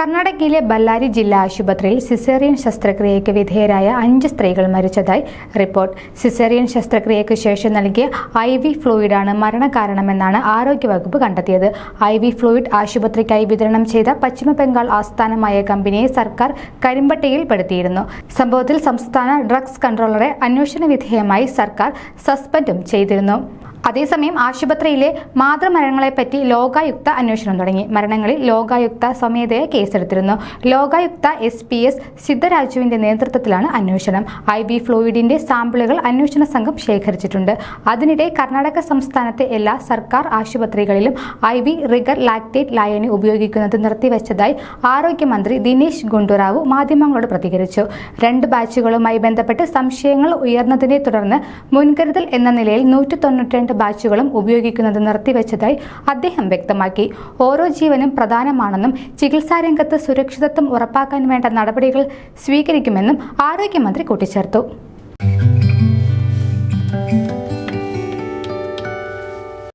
കർണാടകയിലെ ബല്ലാരി ജില്ലാ ആശുപത്രിയിൽ സിസേറിയൻ ശസ്ത്രക്രിയയ്ക്ക് വിധേയരായ അഞ്ച് സ്ത്രീകൾ മരിച്ചതായി റിപ്പോർട്ട്. സിസേറിയൻ ശസ്ത്രക്രിയയ്ക്ക് ശേഷം നൽകിയ ഐ വി ഫ്ലൂയിഡാണ് മരണകാരണമെന്നാണ് ആരോഗ്യവകുപ്പ് കണ്ടെത്തിയത്. ഐ വി ഫ്ലൂയിഡ് ആശുപത്രിക്കായി വിതരണം ചെയ്ത പശ്ചിമ ബംഗാൾ ആസ്ഥാനമായ കമ്പനിയെ സർക്കാർ കരിമ്പട്ടികയിൽപ്പെടുത്തിയിരുന്നു സംഭവത്തിൽ സംസ്ഥാന ഡ്രഗ്സ് കൺട്രോളറെ അന്വേഷണ വിധേയമായി സർക്കാർ സസ്പെൻഡും ചെയ്തിരുന്നു. അതേസമയം ആശുപത്രിയിലെ മാതൃമരണങ്ങളെപ്പറ്റി ലോകായുക്ത അന്വേഷണം തുടങ്ങി. മരണങ്ങളിൽ ലോകായുക്ത സ്വമേധയെ കേസെടുത്തിരുന്നു. ലോകായുക്ത എസ് പി എസ് സിദ്ധരാജുവിന്റെ നേതൃത്വത്തിലാണ് അന്വേഷണം. ഐ ബി ഫ്ലൂയിഡിന്റെ സാമ്പിളുകൾ അന്വേഷണ സംഘം ശേഖരിച്ചിട്ടുണ്ട്. അതിനിടെ കർണാടക സംസ്ഥാനത്തെ എല്ലാ സർക്കാർ ആശുപത്രികളിലും ഐ വി റിഗർ ലാക്ടേറ്റ് ലായനി ഉപയോഗിക്കുന്നത് നിർത്തിവെച്ചതായി ആരോഗ്യമന്ത്രി ദിനേശ് ഗുണ്ടുറാവു മാധ്യമങ്ങളോട് പ്രതികരിച്ചു. രണ്ട് ബാച്ചുകളുമായി ബന്ധപ്പെട്ട് സംശയങ്ങൾ ഉയർന്നതിനെ തുടർന്ന് മുൻകരുതൽ എന്ന നിലയിൽ നൂറ്റി ബാച്ചുകളും ഉപയോഗിക്കുന്നത് നിർത്തിവെച്ചതായി അദ്ദേഹം വ്യക്തമാക്കി. ഓരോ ജീവനും പ്രധാനമാണെന്നും ചികിത്സാരംഗത്ത് സുരക്ഷിതത്വം ഉറപ്പാക്കാൻ വേണ്ട നടപടികൾ സ്വീകരിക്കുമെന്നും ആരോഗ്യമന്ത്രി കൂട്ടിച്ചേർത്തു.